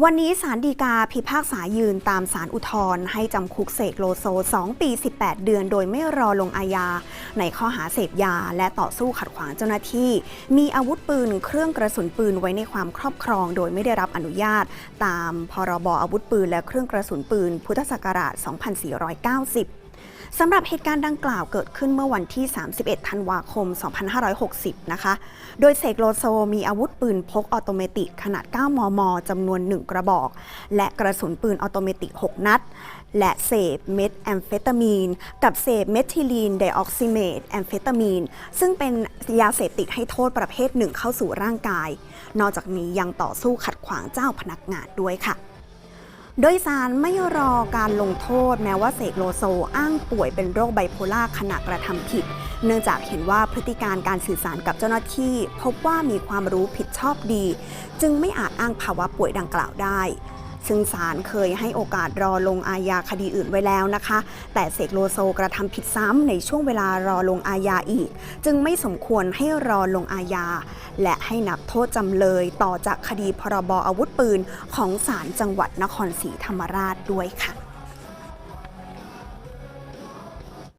วันนี้สารดีกาพิพากษายืนตามสารอุทธรณ์ให้จำคุกเสกโลโซ 2 ปี 18 เดือนโดยไม่รอลงอาญา ในข้อหาเสพยา และต่อสู้ขัดขวางเจ้าหน้าที่ มีอาวุธปืนเครื่องกระสุนปืนไว้ในความครอบครอง โดยไม่ได้รับอนุญาต ตามพรบอาวุธปืนและเครื่องกระสุนปืน พุทธศักราช 2490 สำหรับเหตุการณ์ดังกล่าวเกิดขึ้นเมื่อวันที่ 31 ธันวาคม 2560 นะคะ โดยเสกโลโซมีอาวุธปืนพกออโตเมติกขนาด 9 มม จำนวน 1 กระบอก และกระสุนปืนออโตเมติก 6 นัด และเสพเม็ดแอมเฟตามีน กับเสพเมทิลีนไดออกซิเมตแอมเฟตามีน ซึ่งเป็นยาเสพติดให้โทษประเภทหนึ่งเข้าสู่ร่างกาย นอกจากนี้ยังต่อสู้ขัดขวางเจ้าพนักงานด้วยค่ะ โดยสารไม่รอการลงโทษแม้ว่าเสกโลโซอ้างป่วยเป็นโรคไบโพล่าขณะกระทำผิด เนื่องจากเห็นว่าพฤติการการสื่อสารกับเจ้าหน้าที่ พบว่ามีความรู้ผิดชอบดี จึงไม่อาจอ้างภาวะป่วยดังกล่าวได้ ซึ่งศาลเคยให้โอกาสรอลงอาญาคดีอื่นไว้แล้วนะคะ แต่เสกโลโซกระทำผิดซ้ำในช่วงเวลารอลงอาญาอีก จึงไม่สมควรให้รอลงอาญา และให้นับโทษจำเลยต่อจากคดีพรบอาวุธปืนของศาลจังหวัดนครศรีธรรมราชด้วยค่ะ